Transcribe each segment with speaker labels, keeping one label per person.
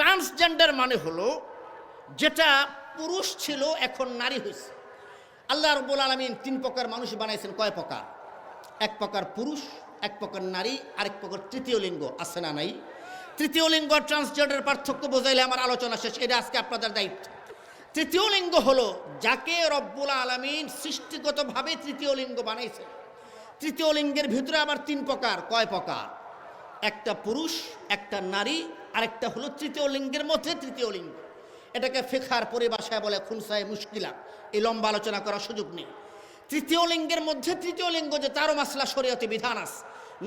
Speaker 1: Transgender মানে হলো যেটা পুরুষ ছিল, এখন নারী হয়েছে। আল্লাহ রব্বুল আলমিন তিন প্রকার মানুষ বানাইছেন। কয় প্রকার? এক প্রকার পুরুষ, এক প্রকার নারী, আরেক প্রকার তৃতীয় লিঙ্গ। আছে না নাই? তৃতীয় লিঙ্গ ট্রান্সজেন্ডার পার্থক্য বোঝাইলে আমার আলোচনা শেষ। এটা আজকে আপনাদের দায়িত্ব। তৃতীয় লিঙ্গ হলো যাকে রব্বুল আলমিন সৃষ্টিগতভাবে তৃতীয় লিঙ্গ বানাইছে তৃতীয় লিঙ্গের ভিতরে আবার তিন প্রকার। কয় প্রকার? একটা পুরুষ, একটা নারী আরেকটা হলো তৃতীয় লিঙ্গের মধ্যে তৃতীয় লিঙ্গ। এটাকে ফেখার পরিভাষায় বলে খুলসায় মুশকিলা। এই লম্বা আলোচনা করার সুযোগ নেই। তৃতীয় লিঙ্গের মধ্যে তৃতীয় লিঙ্গ যে তারও মাসলা শরীয়তে বিধান আস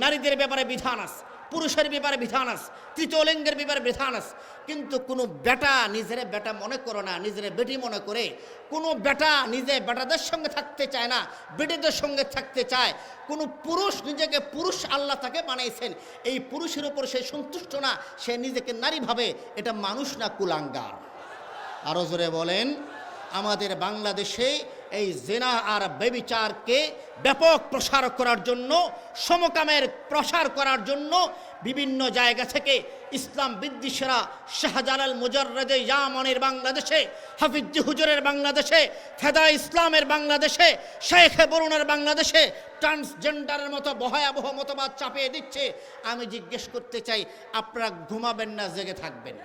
Speaker 1: নারীদের ব্যাপারে বিধান আস পুরুষের ব্যাপারে বিধান আস তৃতীয় লিঙ্গের ব্যাপারে বিধান আস কিন্তু কোনো বেটা নিজের বেটা মনে করো না, নিজের বেটি মনে করে কোনো বেটা নিজে বেটাদের সঙ্গে থাকতে চায় না, বেটিদের সঙ্গে থাকতে চায়। কোনো পুরুষ নিজেকে পুরুষ আল্লাহ তাকে বানাইছেন, এই পুরুষের উপর সে সন্তুষ্ট না, সে নিজেকে নারী ভাবে, এটা মানুষ না কুলাঙ্গার। আরও জোরে বলেন, আমাদের বাংলাদেশে এই জেনা আর বেবিচারকে ব্যাপক প্রসার করার জন্য, সমকামের প্রসার করার জন্য বিভিন্ন জায়গা থেকে ইসলাম বিদ্বেষীরা শাহজালাল মুজাররদে ইয়ামানের বাংলাদেশে, হাফিজ হুজুরের বাংলাদেশে, ফেদা ইসলামের বাংলাদেশে, শেখ বরুণের বাংলাদেশে ট্রান্সজেন্ডারের মতো ভয়াবহ মতবাদ চাপিয়ে দিচ্ছে। আমি জিজ্ঞেস করতে চাই, আপনারা ঘুমাবেন না, জেগে থাকবেন।